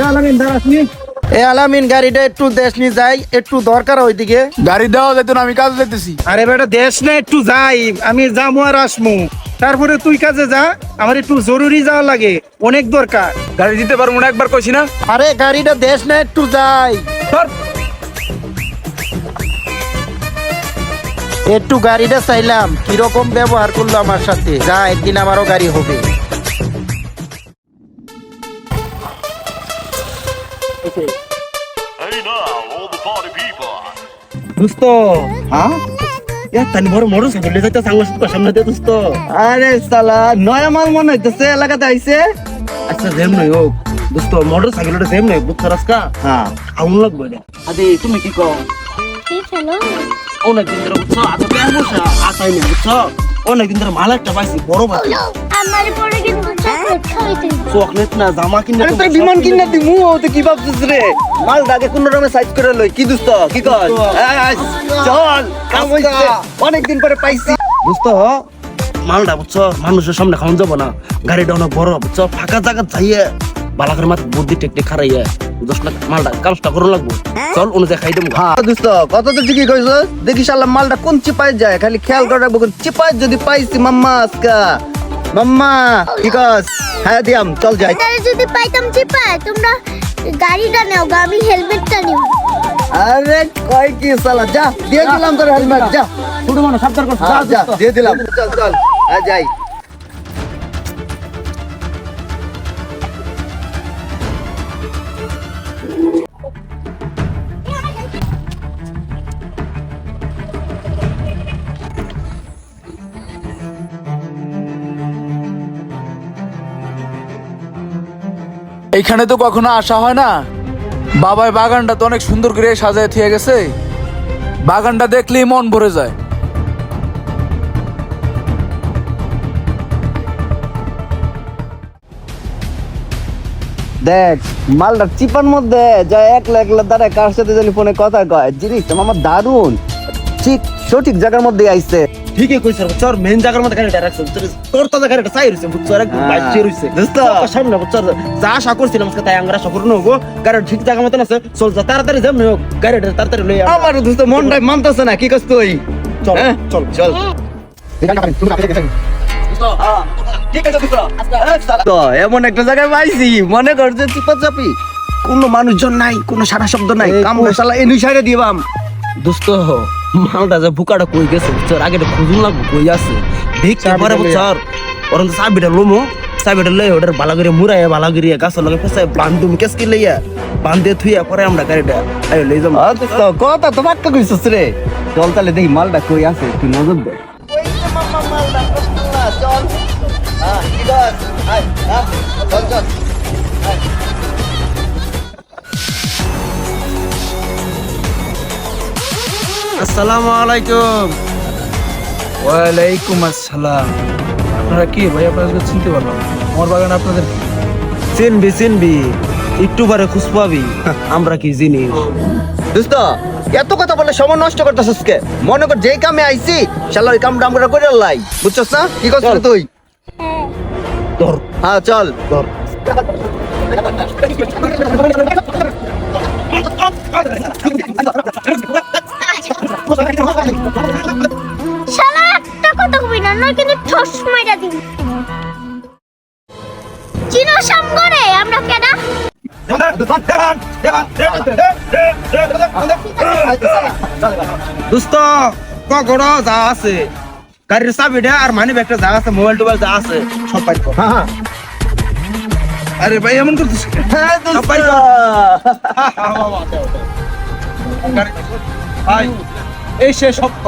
আলামিন দাঁড়াসনি এ আলামিন গাড়িটা একটু দেশ নিয়ে যাই একটু দরকার ওইদিকে। গাড়ি দেওয়া যেত আমি কাজে যেতেছি আরে বেটা দেশ না একটু যাই। আমি যাব আর আসমু। তারপরে তুই কাজে যা আমার একটু জরুরি যাওয়া লাগে অনেক দরকার। গাড়ি দিতে পারব না একবার কইছি না? আরে গাড়িটা দেশ না একটু যাই। একটু গাড়িটা চাইলাম কীরকম ব্যবহার করল আমার সাথে? যা একদিন আমারও গাড়ি হবে। Hey now, all the party people. দোস্ত। হ্যাঁ তানি বড় মোটর সাইকেল যাইতে সাংবাদিক সামনে দিয়ে দোস্ত। আরে সালা নয়া মাল মনে হইতেছে এলাকাতে আইছে? আচ্ছা যেম নই হোক। দোস্ত মোটর সাইকেলটা যেম নই বুক রাস্কা হ্যাঁ। আউন লাগবে না আদি তুমি কি কও? ঠিক হলো অনেক দিন ধরে বুঝছ আজ প্যান বসা আসাই না বুঝছ? অনেক দিন ধরে মাল একটা পাইছি বড় পাইছি আমার পরে কিন্তু চকলেট না জামা কিনে তোর বিমান কিনা দিমু ও তো কি ভাবছিস রে? মাল দাগে কোন রকমে সাইজ করে লই কি দোস্ত কি কর? চল কাম হইছে। অনেক দিন পরে পাইছি। দোস্ত মালটা বুঝছ মানুষের সামনে খাওয়ান যাব না। গাড়িটা অনেক বড় বুঝছ? ফাঁকা জায়গা যাইয়ে বালাকের মাথা বুদ্ধি টেকটে খারাইয়ে দশ লাখ মালটা কাজটা করে লাগবো। চল অনুযায়ী খাই দেবো। হ্যাঁ দোস্ত কত তো ঠিকই কইছ। দেখিস আল্লাহ মালটা কোন চিপায় যায় খালি খেয়াল করে রাখব কোন চিপায় যদি পাইছি মাম্মা আজকা। মাম্মা কি কস? হ্যাঁ দিয়াম চল যাই। যদি পাইতাম চিপা তোমরা গাড়িটা নাও আমি হেলমেটটা নিব। আরে কয় কি সালা যা দিয়ে দিলাম তোর হেলমেট যা। ছোট মানুষ সাবধান করছ হ্যাঁ, যা দিয়ে দিলাম। চল চল হ্যাঁ যাই। এইখানে তো কখনো আসা হয় না। বাবাই বাগানটা তো অনেক সুন্দর করে সাজায় থিয়ে গেছে। বাগানটা দেখলেই মন ভরে যায়। দেখ, মালটা চিপার মধ্যে যা একলা একলা দাঁড়ায় কার সাথে জানি ফোনে কথা কয়। জিনিসটা মামা দারুণ ঠিক সঠিক জায়গার মধ্যে আইছে। ঠিকই কইছ চর মেন জায়গার মধ্যে গাড়িটা রাখছো তোর তো গাড়িটা চাই রইছে বুঝছ? হ্যাঁ। বাইক রইছে। দোস্ত। সামনে বুঝছ যা আশা করছিলাম আজকে তাই আমরা করুন হোক গাড়িটা ঠিক জায়গা মতন আছে চল যা তাড়াতাড়ি যাম হোক গাড়িটা তাড়াতাড়ি লই। আমার দোস্ত মনটাই মানতেছে না কি কস তুই? চল হ্যাঁ? চল চল। তো এমন একটা জায়গায় পাইছি মনে কর যে চিপা চাপি কোনো মানুষজন নাই কোনো সারা শব্দ নাই কাম কো- শালা এনু সাইডে দিবাম। দোস্ত মালটা যে বুকাটা কই গেছে বুঝছ? আগে তো খুঁজুন লাগবো কই আছে? দেখতে পারে বুঝছ? ওরন তো চাবিটা লোমো চাবিটা লই ওটার বালা করে মুরাইয়া বালা করে গাছের লগে ফেসায় বান্ধুম কেসকি লইয়া বান্ধে থুইয়া পরে আমরা গাড়িটা আইও লই দোস্ত কথা তো বাক্কা কইছস রে। চল তাহলে দেখি মালটা কই আছে তুই নজর দে। চল। হ্যাঁ চল চল। আসসালামু আলাইকুম। ওয়ালাইকুম আসসালাম। আপনারা কি ভাই আপনাদের চিনতে পারলাম। আমার বাগান আপনাদের চিনবি চিনবি। একটু পরে খুশ পাবি। আমরা কি জিনিস দোস্ত এত কথা বলে সময় নষ্ট করতেছিস কে? মনে কর যেই কামে আইছি শালা ওই কামটা আমরা করে লাই। বুঝছস না? কি করছিস তুই? ধর। হ্যাঁ চল। ধর। কিন্তু ঠস মাইরা দিবি। চিনো সামগরে আমরা কেডা? দোস্ত কগড় যা আছে। গাড়ির চাবিটা আর মানি ব্যাগটা যা আছে মোবাইল টোবাইল যা আছে সব পাইব হ্যাঁ আরে ভাই এমন করতেছ কেন? হ্যাঁ দোস্ত। ভাই এই সে সত্য।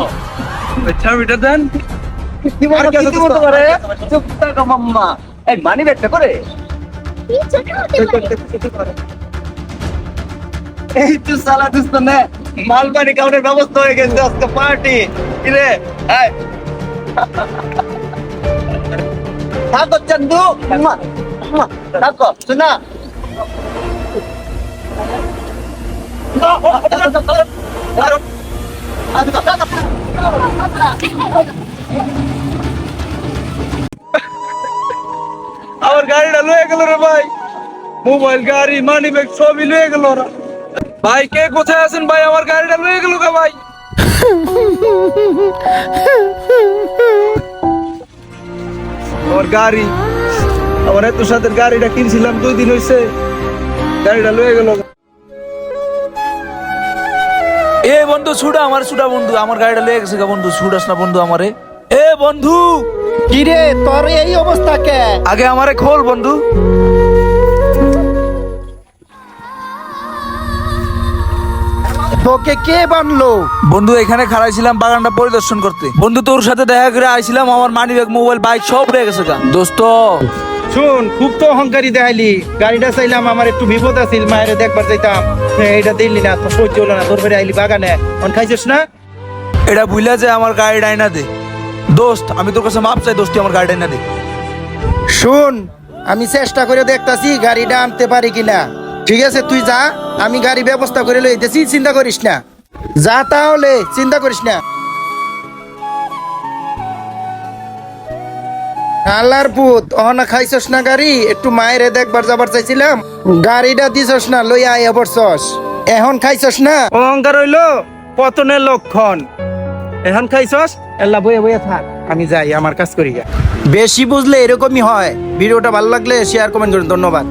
চাবিটা দেন। চুপ থাকো মাম্মা এই মানি ব্যাগটা করে এই তো সালা দোস্ত নে মালবানি কাউন্টের ব্যবস্থা হয়ে গেছে আজকে পার্টি কিরে এই থাকো চন্দু থাকো শোনা আমার গাড়িটা লয়ে গেল রে ভাই। মোবাইল, গাড়ি মানি ব্যাগ সবই লয়ে গেল ওরা। ভাই, কে কোথায় আছেন ভাই? আমার গাড়িটা লয়ে গেল কা ভাই। আমার গাড়ি, আমার এত সাথে গাড়িটা কিনছিলাম, দুই দিন হইছে। গাড়িটা লয়ে গেল এ বন্ধু ছুড়া আমার ছুড়া বন্ধু আমার গাড়িটা লয়ে গেছে বন্ধু ছুড়াস না বন্ধু আমারে। এ বন্ধু! কিরে তোর এই অবস্থা কে? আগে আমারে খোল বন্ধু। তোকে কে বানলো? বন্ধু এখানে খাড়াইছিলাম বাগানটা পরিদর্শন করতে। বন্ধু তোর সাথে দেখা করে আইছিলাম আমার মানি ব্যাগ মোবাইল বাইক সব রয়ে গেছে গা। দোস্ত! শুন খুব তো অহংকারী দেখাইলি। গাড়িটা চাইলাম আমার একটু বিপদ আছিল মায়ের দেখবার যাইতাম এটা দিলি না তো সহ্য হলো না তোর ফেরে আইলি বাগানে। অন খাইছিস না? এটা বুঝলা যে আমার গাড়িটা আইনা দে। দোস্ত আমি তোর কাছে মাপ চাই দোস্তি আমার গাড়িটা আইনা দে। শুন আমি চেষ্টা করে দেখতাছি গাড়িটা আনতে পারি কিনা। ঠিক আছে তুই যা আমি গাড়ি ব্যবস্থা করে লইতেছি চিন্তা করিস না। যা তাহলে চিন্তা করিস না। আল্লাহর পুত অহনা খাইছস না গাড়ি? একটু মায়েরে দেখবার যাবার চাইছিলাম গাড়িটা দিছস না লই আয় বসছস এখন খাইছস না? অহংকার হইল পতনের লক্ষণ। এখন খাইছস? এল্লা বইয়ে বইয়ে থাক আমি যাই আমার কাজ করি। বেশি বুঝলে এরকমই হয়। ভিডিওটা ভালো লাগলে শেয়ার কমেন্ট করুন ধন্যবাদ।